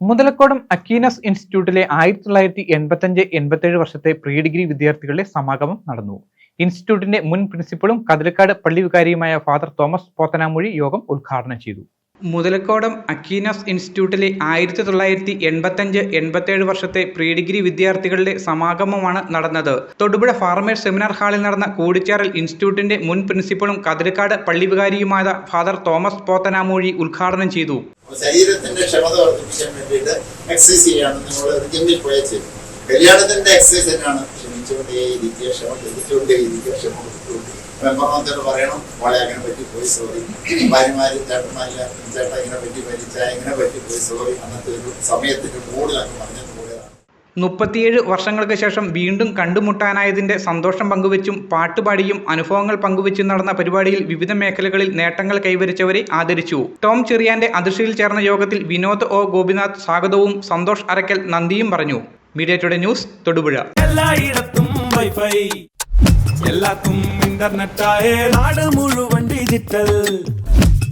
മുതലക്കോടം അക്കീനസ് ഇൻസ്റ്റിറ്റ്യൂട്ടിലെ ആയിരത്തി തൊള്ളായിരത്തി എൺപത്തഞ്ച് എൺപത്തേഴ് വർഷത്തെ പ്രീ ഡിഗ്രി വിദ്യാർത്ഥികളുടെ സമാഗമം നടന്നു. ഇൻസ്റ്റിറ്റ്യൂട്ടിന്റെ മുൻ പ്രിൻസിപ്പളും കതിലക്കാട് പള്ളി വികാരിയുമായ ഫാദർ തോമസ് പോത്തനാമൊഴി യോഗം ഉദ്ഘാടനം ചെയ്തു. മുതലക്കോടം അക്കീനസ് ഇൻസ്റ്റിറ്റ്യൂട്ടിലെ ആയിരത്തി തൊള്ളായിരത്തി എൺപത്തഞ്ച് എൺപത്തേഴ് വർഷത്തെ പ്രീ ഡിഗ്രി വിദ്യാർത്ഥികളുടെ സമാഗമമാണ് നടന്നത്. തൊടുപുഴ ഫാർമേഴ്സ് സെമിനാർ ഹാളിൽ നടന്ന കൂടിച്ചേറൽ ഇൻസ്റ്റിറ്റ്യൂട്ടിന്റെ മുൻ പ്രിൻസിപ്പളും കതിലക്കാട് പള്ളിവികാരിയുമായ ഫാദർ തോമസ് പോത്തനാമൊഴി ഉദ്ഘാടനം ചെയ്തു. ശരീരത്തിന്റെ ക്ഷമത എക്സസൈസ് ചെയ്യാണ് നിങ്ങൾ റിജിമിൽ പോയാൽ ചെയ്യും കല്യാണത്തിന്റെ എക്സസൈസ് തന്നെയാണ് ക്ഷമിച്ചുകൊണ്ടേ ഇരിക്കുക ക്ഷമ ലഭിച്ചുകൊണ്ടേ ഇരിക്കുക ക്ഷമ കൊടുത്തുകൊണ്ടേ പറയണം മോളെ അങ്ങനെ പറ്റി പോയി സോറി ഭാര്യമാര് ചേട്ടന്മാരില്ല ചേട്ടാ ഇങ്ങനെ പറ്റി മരിച്ച ഇങ്ങനെ പറ്റി പോയി സോറി അന്നത്തെ ഒരു സമയത്തിന്റെ കൂടുതലൊക്കെ പറഞ്ഞത് കൂടെയാണ് മുപ്പത്തിയേഴ് വർഷങ്ങൾക്ക് ശേഷം വീണ്ടും കണ്ടുമുട്ടാനായതിന്റെ സന്തോഷം പങ്കുവച്ചും പാട്ടുപാടിയും അനുഭവങ്ങൾ പങ്കുവച്ചും നടന്ന പരിപാടിയിൽ വിവിധ മേഖലകളിൽ നേട്ടങ്ങൾ കൈവരിച്ചവരെ ആദരിച്ചു. ടോം ചെറിയാന്റെ അധ്യക്ഷതയിൽ ചേർന്ന യോഗത്തിൽ വിനോദ് ഒ ഗോപിനാഥ് സ്വാഗതവും സന്തോഷ് അരക്കൽ നന്ദിയും പറഞ്ഞു. Media Today News Thodupuzha. എല്ലായിടത്തും എല്ലാത്തും ഇന്റർനെറ്റായ നാട് മുഴുവൻ ഡിജിറ്റൽ.